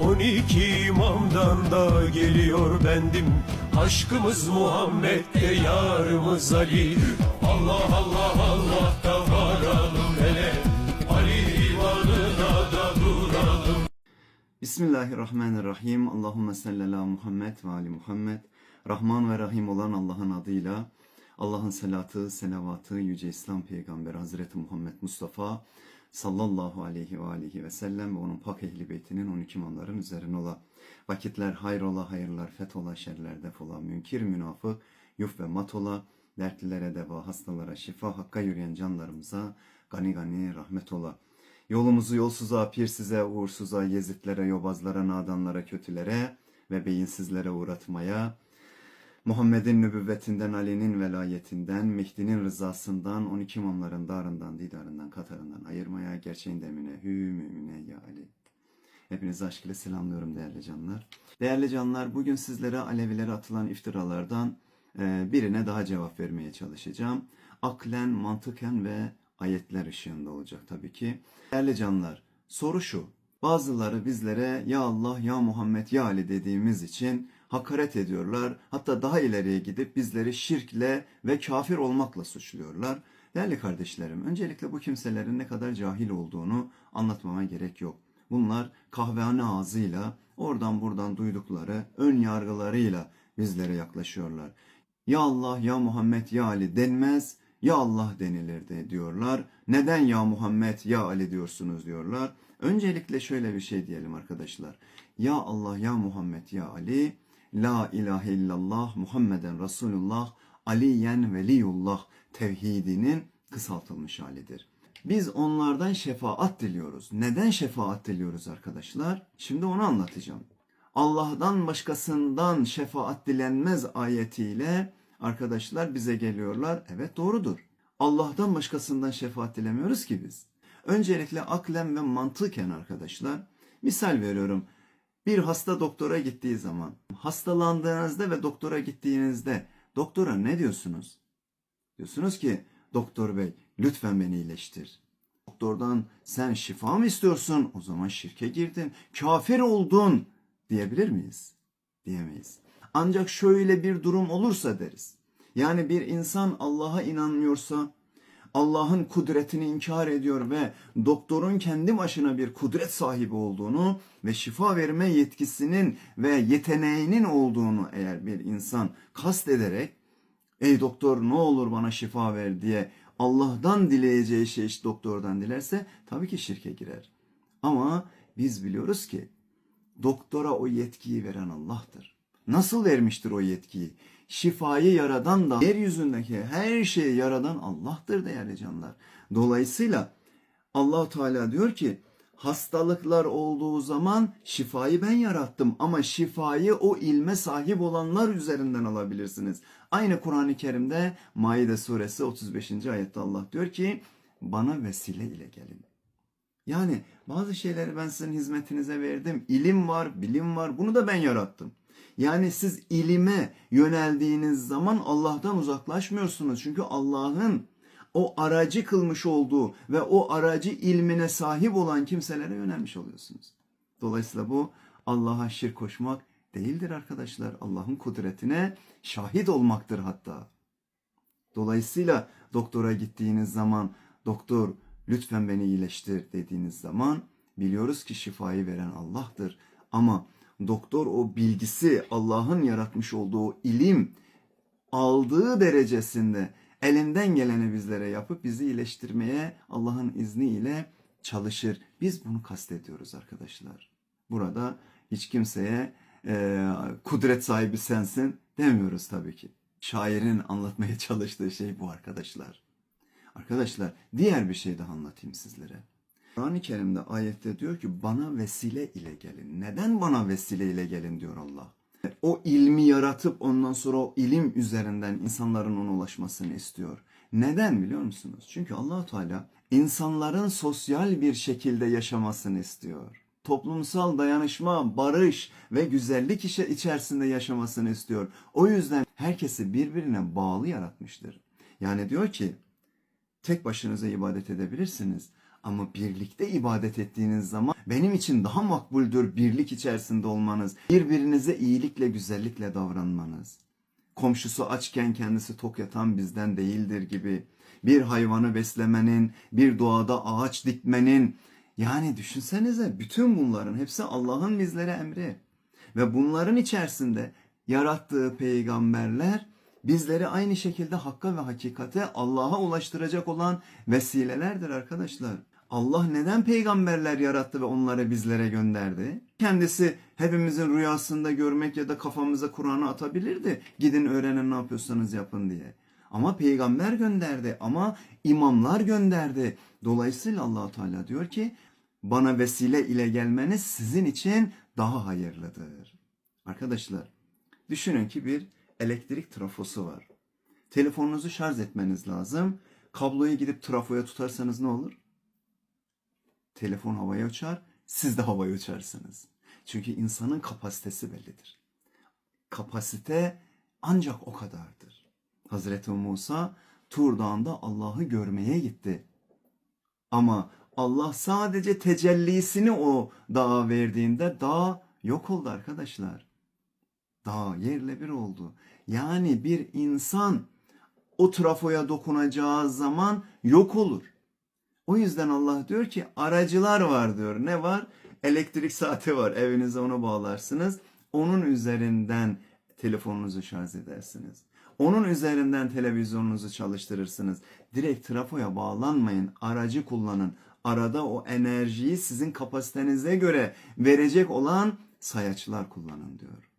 12 imamdan da geliyor bendim Aşkımız Muhammed'de yarımız Ali Allah Allah Allah da varalım hele Ali divanına da duralım Bismillahirrahmanirrahim. Allahümme salli ala Muhammed ve ali Muhammed. Rahman ve Rahim olan Allah'ın adıyla Allah'ın selatı, selavatı Yüce İslam Peygamberi Hazreti Muhammed Mustafa sallallahu aleyhi ve aleyhi ve sellem ve onun pak ehli beytinin 12 imamların üzerine ola. Vakitler hayrola, hayırlar fethola, şerler defola, münkir münafık, yuf ve matola, dertlilere deva, hastalara şifa, hakka yürüyen canlarımıza gani gani rahmet ola. Yolumuzu yolsuza, pirsize, uğursuza, yezitlere, yobazlara, nadanlara, kötülere ve beyinsizlere uğratmaya, Muhammed'in nübüvvetinden, Ali'nin velayetinden, Mehdi'nin rızasından, 12 imamların darından, didarından, katarından ayırmaya, gerçeğin demine, hü mümine ya Ali. Hepinizi aşkıyla selamlıyorum değerli canlar. Değerli canlar, bugün sizlere Alevilere atılan iftiralardan e, birine daha cevap vermeye çalışacağım. Aklen, mantıken ve ayetler ışığında olacak tabii ki. Değerli canlar, soru şu. Bazıları bizlere ya Allah, ya Muhammed, ya Ali dediğimiz için hakaret ediyorlar. Hatta daha ileriye gidip bizleri şirkle ve kafir olmakla suçluyorlar. Değerli kardeşlerim, öncelikle bu kimselerin ne kadar cahil olduğunu anlatmama gerek yok. Bunlar kahvehane ağzıyla oradan buradan duydukları ön yargılarıyla bizlere yaklaşıyorlar. Ya Allah, ya Muhammed, ya Ali denmez, ya Allah denilirdi diyorlar. Neden ya Muhammed, ya Ali diyorsunuz diyorlar. Öncelikle şöyle bir şey diyelim arkadaşlar. Ya Allah, ya Muhammed, ya Ali, La ilahe illallah Muhammeden Resulullah Aliyen Veliyullah tevhidinin kısaltılmış halidir. Biz onlardan şefaat diliyoruz. Neden şefaat diliyoruz arkadaşlar? Şimdi onu anlatacağım. Allah'tan başkasından şefaat dilenmez ayetiyle arkadaşlar bize geliyorlar. Evet doğrudur. Allah'tan başkasından şefaat dilemiyoruz ki biz. Öncelikle aklen ve mantıken arkadaşlar. Misal veriyorum. Bir hasta doktora gittiği zaman, hastalandığınızda ve doktora gittiğinizde doktora ne diyorsunuz? Diyorsunuz ki doktor bey lütfen beni iyileştir. Doktordan sen şifa mı istiyorsun? O zaman şirke girdin, kafir oldun diyebilir miyiz? Diyemeyiz. Ancak şöyle bir durum olursa deriz. Yani bir insan Allah'a inanmıyorsa, Allah'ın kudretini inkar ediyor ve doktorun kendi başına bir kudret sahibi olduğunu ve şifa verme yetkisinin ve yeteneğinin olduğunu eğer bir insan kast ederek ey doktor ne olur bana şifa ver diye Allah'tan dileyeceği şey işte doktordan dilerse tabii ki şirke girer. Ama biz biliyoruz ki doktora o yetkiyi veren Allah'tır. Nasıl vermiştir o yetkiyi? Şifayı yaradan da yeryüzündeki her şeyi yaradan Allah'tır değerli canlar. Dolayısıyla allah Teala diyor ki hastalıklar olduğu zaman şifayı ben yarattım ama şifayı o ilme sahip olanlar üzerinden alabilirsiniz. Aynı Kur'an-ı Kerim'de Maide suresi 35. ayette Allah diyor ki bana vesile ile gelin. Yani bazı şeyleri ben sizin hizmetinize verdim. İlim var, bilim var. Bunu da ben yarattım. Yani siz ilime yöneldiğiniz zaman Allah'tan uzaklaşmıyorsunuz. Çünkü Allah'ın o aracı kılmış olduğu ve o aracı ilmine sahip olan kimselere yönelmiş oluyorsunuz. Dolayısıyla bu Allah'a şirk koşmak değildir arkadaşlar. Allah'ın kudretine şahit olmaktır hatta. Dolayısıyla doktora gittiğiniz zaman doktor lütfen beni iyileştir dediğiniz zaman biliyoruz ki şifayı veren Allah'tır. Ama doktor o bilgisi Allah'ın yaratmış olduğu ilim aldığı derecesinde elinden geleni bizlere yapıp bizi iyileştirmeye Allah'ın izniyle çalışır. Biz bunu kastediyoruz arkadaşlar. Burada hiç kimseye e, kudret sahibi sensin demiyoruz tabii ki. Şairin anlatmaya çalıştığı şey bu arkadaşlar. Arkadaşlar diğer bir şey daha anlatayım sizlere. Kur'an-ı Kerim'de ayette diyor ki bana vesile ile gelin. Neden bana vesile ile gelin diyor Allah. O ilmi yaratıp ondan sonra o ilim üzerinden insanların ona ulaşmasını istiyor. Neden biliyor musunuz? Çünkü allah Teala insanların sosyal bir şekilde yaşamasını istiyor. Toplumsal dayanışma, barış ve güzellik işe içerisinde yaşamasını istiyor. O yüzden herkesi birbirine bağlı yaratmıştır. Yani diyor ki tek başınıza ibadet edebilirsiniz. Ama birlikte ibadet ettiğiniz zaman benim için daha makbuldür birlik içerisinde olmanız, birbirinize iyilikle, güzellikle davranmanız. Komşusu açken kendisi tok yatan bizden değildir gibi. Bir hayvanı beslemenin, bir doğada ağaç dikmenin, yani düşünsenize bütün bunların hepsi Allah'ın bizlere emri. Ve bunların içerisinde yarattığı peygamberler bizleri aynı şekilde hakka ve hakikate Allah'a ulaştıracak olan vesilelerdir arkadaşlar. Allah neden peygamberler yarattı ve onları bizlere gönderdi? Kendisi hepimizin rüyasında görmek ya da kafamıza Kur'an'ı atabilirdi. Gidin öğrenin ne yapıyorsanız yapın diye. Ama peygamber gönderdi ama imamlar gönderdi. Dolayısıyla Allahu Teala diyor ki bana vesile ile gelmeniz sizin için daha hayırlıdır. Arkadaşlar düşünün ki bir elektrik trafosu var. Telefonunuzu şarj etmeniz lazım. Kabloyu gidip trafoya tutarsanız ne olur? Telefon havaya uçar, siz de havaya uçarsınız. Çünkü insanın kapasitesi bellidir. Kapasite ancak o kadardır. Hazreti Musa Tur Dağı'nda Allah'ı görmeye gitti. Ama Allah sadece tecellisini o dağa verdiğinde dağ yok oldu arkadaşlar. Dağ yerle bir oldu. Yani bir insan o trafoya dokunacağı zaman yok olur. O yüzden Allah diyor ki aracılar var diyor. Ne var? Elektrik saati var. Evinize onu bağlarsınız. Onun üzerinden telefonunuzu şarj edersiniz. Onun üzerinden televizyonunuzu çalıştırırsınız. Direkt trafoya bağlanmayın. Aracı kullanın. Arada o enerjiyi sizin kapasitenize göre verecek olan sayaçlar kullanın diyor.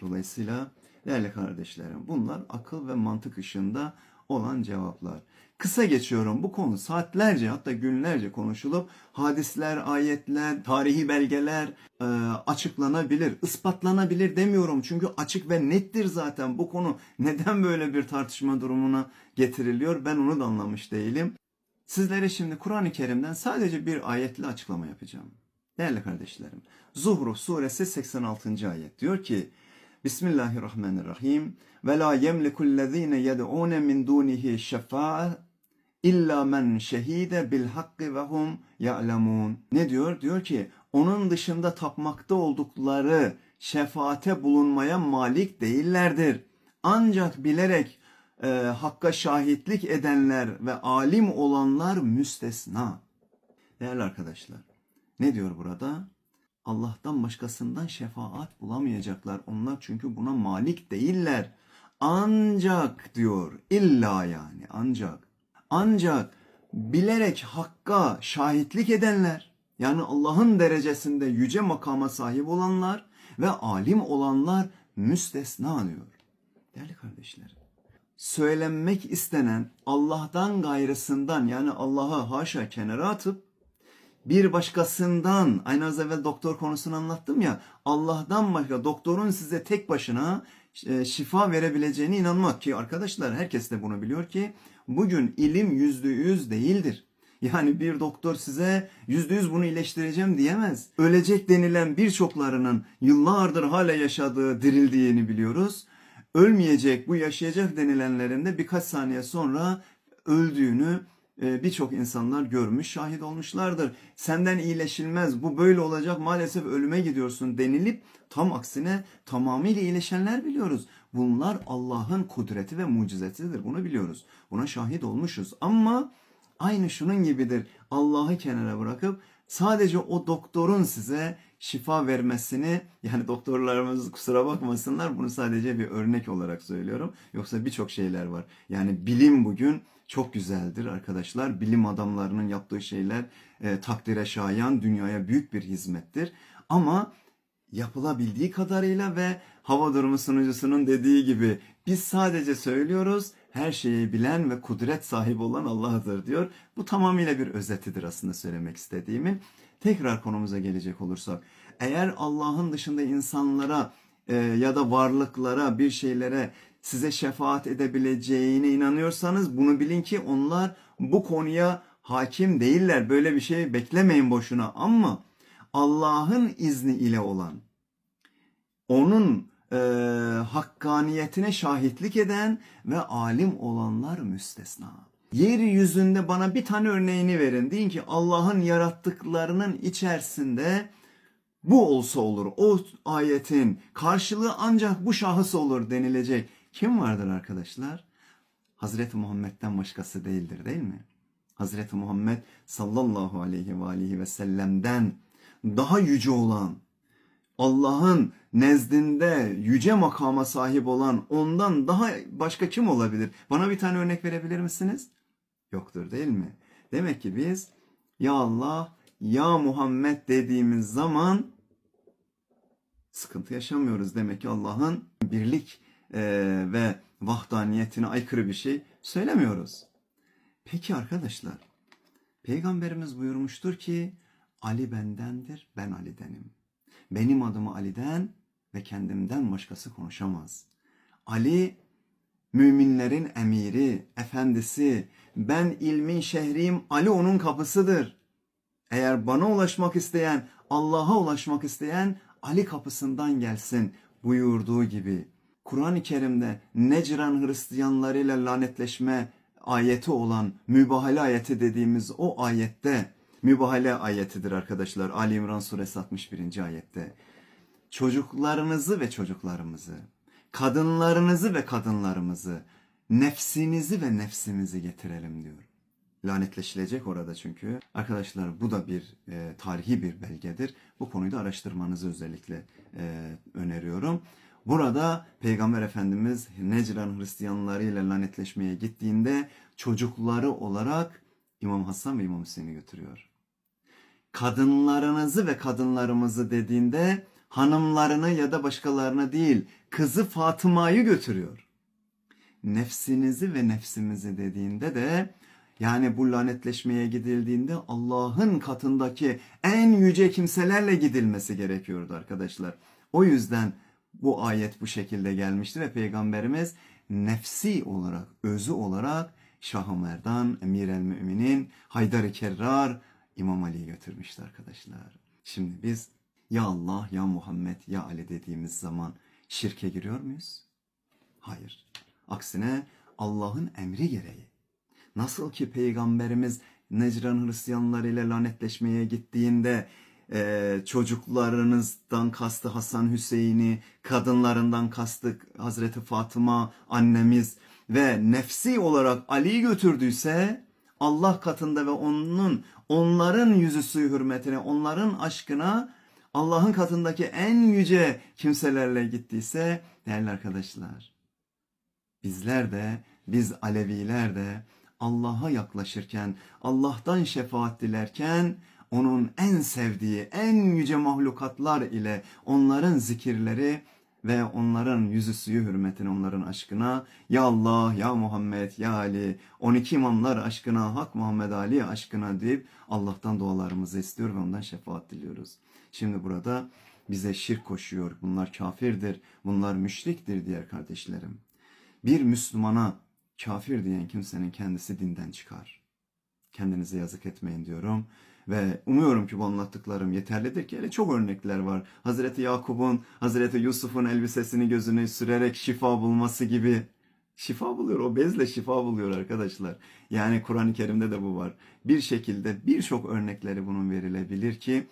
Dolayısıyla değerli kardeşlerim bunlar akıl ve mantık ışığında olan cevaplar. Kısa geçiyorum bu konu saatlerce hatta günlerce konuşulup hadisler, ayetler, tarihi belgeler e, açıklanabilir, ispatlanabilir demiyorum. Çünkü açık ve nettir zaten bu konu. Neden böyle bir tartışma durumuna getiriliyor ben onu da anlamış değilim. Sizlere şimdi Kur'an-ı Kerim'den sadece bir ayetle açıklama yapacağım. Değerli kardeşlerim, Zuhruf suresi 86. ayet diyor ki Bismillahirrahmanirrahim ve la yemlikullezine yed'une min dunihi şefa'a illa men şehide bil hakkı ve hum ya'lemun. Ne diyor? Diyor ki onun dışında tapmakta oldukları şefaate bulunmaya malik değillerdir. Ancak bilerek e, hakka şahitlik edenler ve alim olanlar müstesna. Değerli arkadaşlar, ne diyor burada? Allah'tan başkasından şefaat bulamayacaklar. Onlar çünkü buna malik değiller. Ancak diyor, illa yani ancak. Ancak bilerek hakka şahitlik edenler, yani Allah'ın derecesinde yüce makama sahip olanlar ve alim olanlar müstesna diyor. Değerli kardeşlerim, söylenmek istenen Allah'tan gayrısından yani Allah'a haşa kenara atıp bir başkasından aynı az evvel doktor konusunu anlattım ya Allah'tan başka doktorun size tek başına e, şifa verebileceğine inanmak ki arkadaşlar herkes de bunu biliyor ki bugün ilim yüzde yüz değildir. Yani bir doktor size yüzde yüz bunu iyileştireceğim diyemez. Ölecek denilen birçoklarının yıllardır hala yaşadığı, dirildiğini biliyoruz. Ölmeyecek, bu yaşayacak denilenlerin de birkaç saniye sonra öldüğünü birçok insanlar görmüş, şahit olmuşlardır. Senden iyileşilmez, bu böyle olacak, maalesef ölüme gidiyorsun denilip tam aksine tamamıyla iyileşenler biliyoruz. Bunlar Allah'ın kudreti ve mucizesidir. Bunu biliyoruz. Buna şahit olmuşuz. Ama aynı şunun gibidir. Allah'ı kenara bırakıp sadece o doktorun size şifa vermesini yani doktorlarımız kusura bakmasınlar bunu sadece bir örnek olarak söylüyorum. Yoksa birçok şeyler var. Yani bilim bugün çok güzeldir arkadaşlar. Bilim adamlarının yaptığı şeyler e, takdire şayan, dünyaya büyük bir hizmettir. Ama yapılabildiği kadarıyla ve hava durumu sunucusunun dediği gibi biz sadece söylüyoruz her şeyi bilen ve kudret sahibi olan Allah'dır diyor. Bu tamamıyla bir özetidir aslında söylemek istediğimin. Tekrar konumuza gelecek olursak eğer Allah'ın dışında insanlara e, ya da varlıklara bir şeylere size şefaat edebileceğine inanıyorsanız bunu bilin ki onlar bu konuya hakim değiller. Böyle bir şey beklemeyin boşuna ama Allah'ın izni ile olan, onun e, hakkaniyetine şahitlik eden ve alim olanlar müstesna. Yeryüzünde bana bir tane örneğini verin. Deyin ki Allah'ın yarattıklarının içerisinde bu olsa olur. O ayetin karşılığı ancak bu şahıs olur denilecek. Kim vardır arkadaşlar? Hazreti Muhammed'den başkası değildir değil mi? Hazreti Muhammed sallallahu aleyhi ve aleyhi ve sellem'den daha yüce olan, Allah'ın nezdinde yüce makama sahip olan ondan daha başka kim olabilir? Bana bir tane örnek verebilir misiniz? Yoktur değil mi? Demek ki biz ya Allah ya Muhammed dediğimiz zaman sıkıntı yaşamıyoruz. Demek ki Allah'ın birlik eee, ve vahdaniyetine aykırı bir şey söylemiyoruz. Peki arkadaşlar, Peygamberimiz buyurmuştur ki Ali bendendir, ben Ali'denim. Benim adımı Ali'den ve kendimden başkası konuşamaz. Ali müminlerin emiri, efendisi, ben ilmin şehriyim, Ali onun kapısıdır. Eğer bana ulaşmak isteyen, Allah'a ulaşmak isteyen Ali kapısından gelsin buyurduğu gibi. Kur'an-ı Kerim'de Necran Hristiyanlarıyla lanetleşme ayeti olan mübahale ayeti dediğimiz o ayette mübahale ayetidir arkadaşlar. Ali İmran suresi 61. ayette. Çocuklarınızı ve çocuklarımızı, kadınlarınızı ve kadınlarımızı, nefsinizi ve nefsimizi getirelim diyor lanetleşilecek orada çünkü. Arkadaşlar bu da bir e, tarihi bir belgedir. Bu konuyu da araştırmanızı özellikle e, öneriyorum. Burada Peygamber Efendimiz Necran Hristiyanlarıyla lanetleşmeye gittiğinde çocukları olarak İmam Hasan ve İmam Hüseyin'i götürüyor. Kadınlarınızı ve kadınlarımızı dediğinde hanımlarını ya da başkalarını değil kızı Fatıma'yı götürüyor nefsinizi ve nefsimizi dediğinde de yani bu lanetleşmeye gidildiğinde Allah'ın katındaki en yüce kimselerle gidilmesi gerekiyordu arkadaşlar. O yüzden bu ayet bu şekilde gelmişti ve Peygamberimiz nefsi olarak, özü olarak Şah-ı Merdan, Emir el Müminin, Haydar-ı Kerrar, İmam Ali'yi götürmüştü arkadaşlar. Şimdi biz ya Allah, ya Muhammed, ya Ali dediğimiz zaman şirke giriyor muyuz? Hayır. Aksine Allah'ın emri gereği. Nasıl ki Peygamberimiz Necran Hristiyanlar ile lanetleşmeye gittiğinde e, çocuklarınızdan kastı Hasan Hüseyin'i, kadınlarından kastı Hazreti Fatıma annemiz ve nefsi olarak Ali'yi götürdüyse Allah katında ve onun onların yüzüsü hürmetine, onların aşkına Allah'ın katındaki en yüce kimselerle gittiyse değerli arkadaşlar bizler de, biz Aleviler de Allah'a yaklaşırken, Allah'tan şefaat dilerken, onun en sevdiği, en yüce mahlukatlar ile onların zikirleri ve onların yüzü suyu hürmetine, onların aşkına, Ya Allah, Ya Muhammed, Ya Ali, 12 imamlar aşkına, Hak Muhammed Ali aşkına deyip Allah'tan dualarımızı istiyor ve ondan şefaat diliyoruz. Şimdi burada bize şirk koşuyor, bunlar kafirdir, bunlar müşriktir diğer kardeşlerim bir Müslümana kafir diyen kimsenin kendisi dinden çıkar. Kendinize yazık etmeyin diyorum. Ve umuyorum ki bu anlattıklarım yeterlidir ki hele çok örnekler var. Hazreti Yakup'un, Hazreti Yusuf'un elbisesini gözüne sürerek şifa bulması gibi. Şifa buluyor, o bezle şifa buluyor arkadaşlar. Yani Kur'an-ı Kerim'de de bu var. Bir şekilde birçok örnekleri bunun verilebilir ki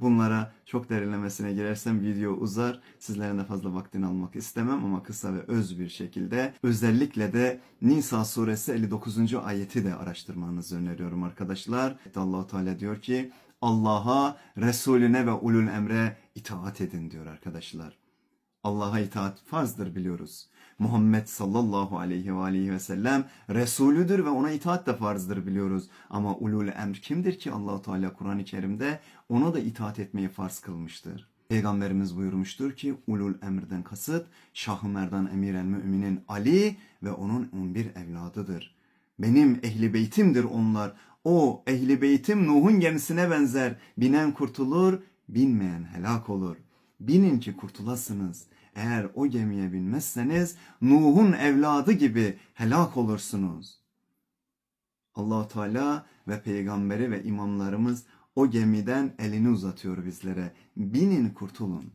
bunlara çok derinlemesine girersem video uzar. Sizlerin de fazla vaktini almak istemem ama kısa ve öz bir şekilde özellikle de Nisa suresi 59. ayeti de araştırmanızı öneriyorum arkadaşlar. Allahu Teala diyor ki Allah'a, Resulüne ve ulul emre itaat edin diyor arkadaşlar. Allah'a itaat farzdır biliyoruz. Muhammed sallallahu aleyhi ve aleyhi ve sellem Resulüdür ve ona itaat de farzdır biliyoruz. Ama ulul emr kimdir ki Allahu Teala Kur'an-ı Kerim'de ona da itaat etmeyi farz kılmıştır. Peygamberimiz buyurmuştur ki ulul emrden kasıt Şah-ı Merdan Emir el Müminin Ali ve onun 11 evladıdır. Benim ehli beytimdir onlar. O ehli beytim Nuh'un gemisine benzer. Binen kurtulur, binmeyen helak olur. Binin ki kurtulasınız. Eğer o gemiye binmezseniz Nuh'un evladı gibi helak olursunuz. allah Teala ve peygamberi ve imamlarımız o gemiden elini uzatıyor bizlere. Binin kurtulun.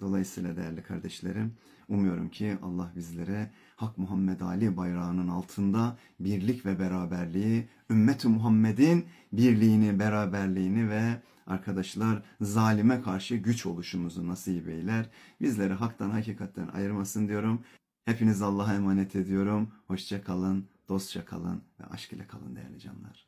Dolayısıyla değerli kardeşlerim, umuyorum ki Allah bizlere Hak Muhammed Ali bayrağının altında birlik ve beraberliği, ümmeti Muhammed'in birliğini, beraberliğini ve arkadaşlar zalime karşı güç oluşumuzu nasip eyler. Bizleri haktan hakikatten ayırmasın diyorum. Hepiniz Allah'a emanet ediyorum. Hoşça kalın, dostça kalın ve aşk ile kalın değerli canlar.